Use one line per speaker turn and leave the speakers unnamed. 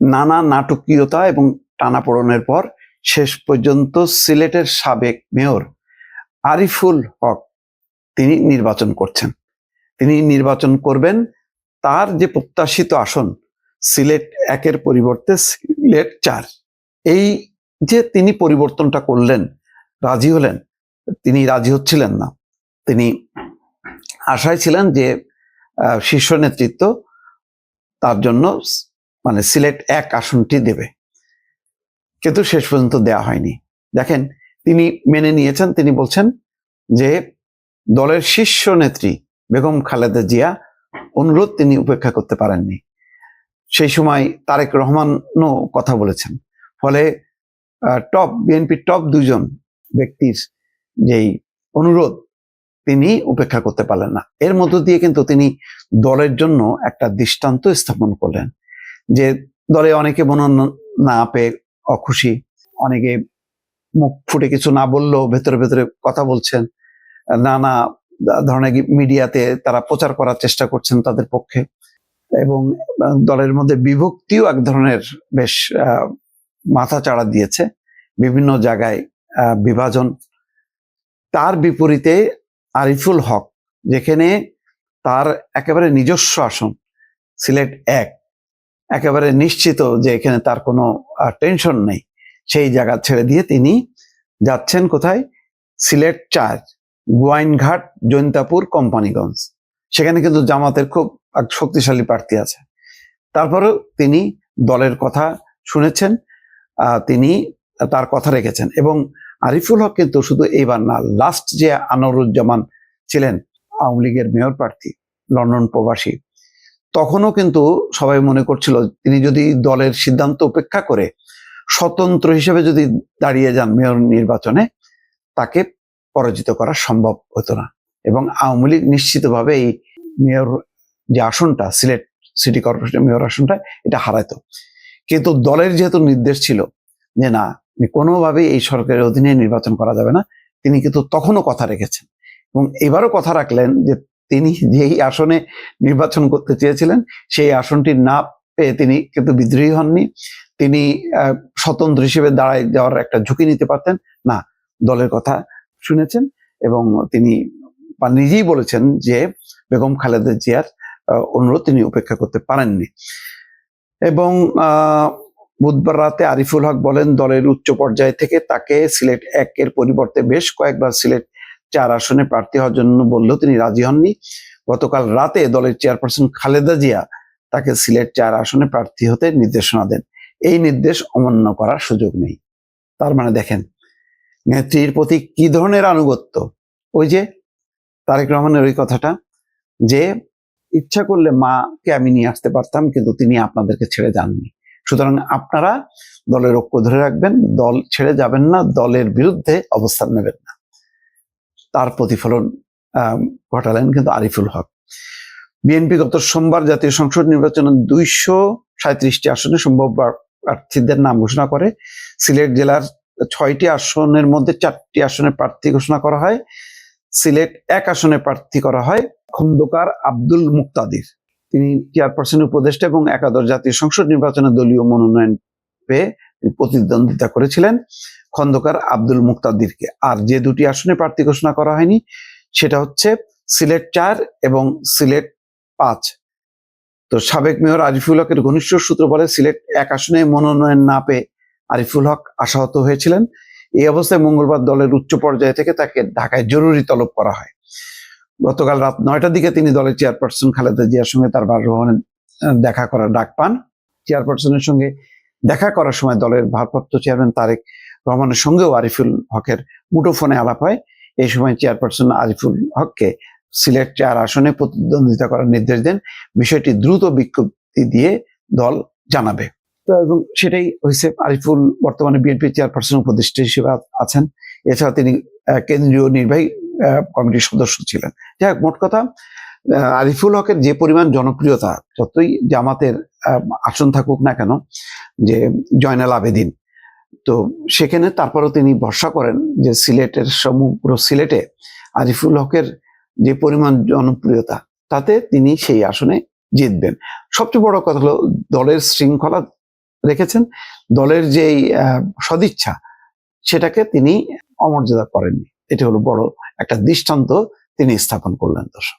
নানা নাটকীয়তা এবং টানাপোড়নের পর শেষ পর্যন্ত সিলেটের সাবেক মেয়র আরিফুল হক তিনি নির্বাচন করছেন। তিনি নির্বাচন করবেন, তার যে প্রত্যাশিত আসন সিলেট একের পরিবর্তে সিলেট চার। এই যে তিনি পরিবর্তনটা করলেন, রাজি হলেন, তিনি রাজি হচ্ছিলেন না। তিনি আশায় ছিলেন যে শীর্ষ নেতৃত্ব তার জন্য মানে সিলেট এক আসনটি দেবে। কিন্তু শেষ পর্যন্ত দেয়া হয়নি। দেখেন, তিনি মেনে নিয়েছেন, তিনি বলছেন যে দলের শীর্ষ নেত্রী বেগম খালেদা জিয়া অনুরোধ তিনি উপেক্ষা করতে পারেননি। সেই সময় তারেক রহমানও কথা বলেছেন। ফলে টপ, বিএনপির টপ দুজন ব্যক্তির যেই অনুরোধ তিনি উপেক্ষা করতে পারলেন না। এর মধ্য দিয়ে কিন্তু তিনি দলের জন্য একটা দৃষ্টান্ত স্থাপন করলেন। যে দলে অনেকে মনোনয়ন না পেয়ে অখুশি, অনেকে মুখ ফুটে কিছু না বললেও ভেতরে ভেতরে কথা বলছেন। নানা ধরনের মিডিয়াতে তারা প্রচার করার চেষ্টা করছেন তাদের পক্ষে এবং দলের মধ্যে বিভক্তিও এক ধরনের বেশ মাথা চাড়া দিয়েছে। বিভিন্ন জায়গায় বিভাজন। তার বিপরীতে আরিফুল হক, যেখানে তার একেবারে নিজস্ব আসন, সিলেট এক। একেবারে নিশ্চিত যে এখানে তার কোনো টেনশন নেই। সেই জায়গা ছেড়ে দিয়ে তিনি যাচ্ছেন কোথায়? সিলেট চার গোয়াইনঘাট, জৈন্তাপুর, কোম্পানিগঞ্জ। সেখানে কিন্তু জামাতের খুব এক শক্তিশালী প্রার্থী আছে। তারপরেও তিনি দলের কথা শুনেছেন তিনি তার কথা রেখেছেন এবং আরিফুল হক কিন্তু শুধু এইবার না লাস্ট যে আনোয়ারুজ্জামান ছিলেন, আওয়ামী লীগের মেয়র প্রার্থী, লন্ডন প্রবাসী। তখনও কিন্তু সবাই মনে করছিল তিনি যদি দলের সিদ্ধান্ত উপেক্ষা করে স্বতন্ত্র হিসেবে যদি দাঁড়িয়ে যান মেয়র নির্বাচনে, তাকে পরাজিত করা সম্ভব হতো না। এবং আওয়ামী লীগ নিশ্চিতভাবে এই মেয়র যে আসনটা, সিলেট সিটি কর্পোরেশন মেয়র আসনটা, এটা হারাইতো কিন্তু দলের যেহেতু নির্দেশ ছিল যে, না কোনোভাবেই এই সরকারের অধীনে নির্বাচন করা যাবে না। তিনি কিন্তু তখনও কথা রেখেছেন। এবং এবারও কথা রাখলেন যে তিনি যেই আসনে নির্বাচন করতে চেয়েছিলেন, সেই আসনটি না পেয়ে তিনি কিন্তু বিদ্রোহী হননি। তিনি স্বতন্ত্র হিসেবে দাঁড়ায় যাওয়ার একটা ঝুঁকি নিতে পারতেন। না, দলের কথা শুনেছেন এবং তিনি নিজেই বলেছেন যে বেগম খালেদা জিয়ার অনুরোধ তিনি উপেক্ষা করতে পারেননি। এবং বুধবার রাতে আরিফুল হক বলেন, দলের উচ্চ পর্যায় থেকে তাকে সিলেট একের পরিবর্তে বেশ কয়েকবার সিলেট চার আসনে প্রার্থী হওয়ার জন্য বললেও তিনি রাজি হননি। গতকাল রাতে দলের চেয়ারপারসন খালেদা জিয়া তাকে সিলেট চার আসনে প্রার্থী হতে নির্দেশনা দেন। এই নির্দেশ অমান্য করার সুযোগ নেই। তার মানে দেখেন, নেত্রীর প্রতি কি ধরনের আনুগত্য? ওই যে তারেক রহমানের ওই কথাটা, যে ইচ্ছা করলে মাকে আমি নিয়ে আসতে পারতাম, কিন্তু তিনি আপনাদেরকে ছেড়ে যাননি। সুতরাং আপনারা দলের ঐক্য ধরে রাখবেন, দল ছেড়ে যাবেন না, দলের বিরুদ্ধে অবস্থান নেবেন না। তার প্রতিফলন ঘটালেন কিন্তু আরিফুল হক। বিএনপি গত সোমবার জাতীয় সংসদ নির্বাচনে দুইশো সাঁত্রিশটি আসনে সম্ভব প্রার্থীদের নাম ঘোষণা করে। সিলেট জেলার ছয়টি আসনের মধ্যে চারটি আসনে প্রার্থী ঘোষণা করা হয়। সিলেট এক আসনে প্রার্থী করা হয় খন্দকার আব্দুল মুক্তাদির। তিনি চেয়ারপারসন উপদেষ্টা এবং একাদশ জাতীয় সংসদ নির্বাচনে দলীয় মনোনয়ন পেয়ে প্রতিদ্বন্দ্বিতা করেছিলেন। খন্দকার আব্দুল মুক্তাদিরকে। আর যে দুটি আসনে প্রার্থী ঘোষণা করা হয়নি, সেটা হচ্ছে সিলেট চার এবং সিলেট পাঁচ। তো সাবেক মেয়র আরিফুল হকের ঘনিষ্ঠ সূত্র বলে সিলেট এক আসনে মনোনয়ন না পেয়ে আরিফুল হক আশাহত হয়েছিলেন। এই অবস্থায় মঙ্গলবার দলের উচ্চ পর্যায় থেকে তাকে ঢাকায় জরুরি তলব করা হয়। গতকাল রাত নয়টার দিকে তিনি দলের চেয়ারপারসন খালেদা জিয়ার সঙ্গে তার বাসভবনে দেখা করার ডাক পান। চেয়ারপারসনের সঙ্গে দেখা করার সময় দলের ভারপ্রাপ্ত চেয়ারম্যান তারেক রহমানের সঙ্গেও আরিফুল হকের মুঠোফোনে আলাপ হয়। এই সময় চেয়ারপারসন আরিফুল হককে সিলেট চার আসনে প্রতিদ্বন্দ্বিতা করার নির্দেশ দেন। বিষয়টি দ্রুত বিজ্ঞপ্তি দিয়ে দল জানাবে। তো এবং সেটাই হয়েছে, আরিফুল বর্তমানে বিএনপি চেয়ারপারসন উপদেষ্টা হিসেবে আছেন। এছাড়া তিনি কেন্দ্রীয় নির্বাহী কমিটির সদস্য ছিলেন। যাই হোক, মোট কথা আরিফুল হকের যে পরিমাণ জনপ্রিয়তা, যতই জামাতের আসন থাকুক না কেন, যে জয়নাল আবেদিন তো সেখানে তারপরও তিনি ভরসা করেন যে সিলেটের সমগ্র সিলেটে আরিফুল হকের যে পরিমাণ জনপ্রিয়তা, তাতে তিনি সেই আসনে জিতবেন। সবচেয়ে বড় কথা হলো, দলের শৃঙ্খলা রেখেছেন, দলের যেই সদিচ্ছা, সেটাকে তিনি অমর্যাদা করেননি। এটি হলো বড় একটা দৃষ্টান্ত তিনি স্থাপন করলেন দর্শক।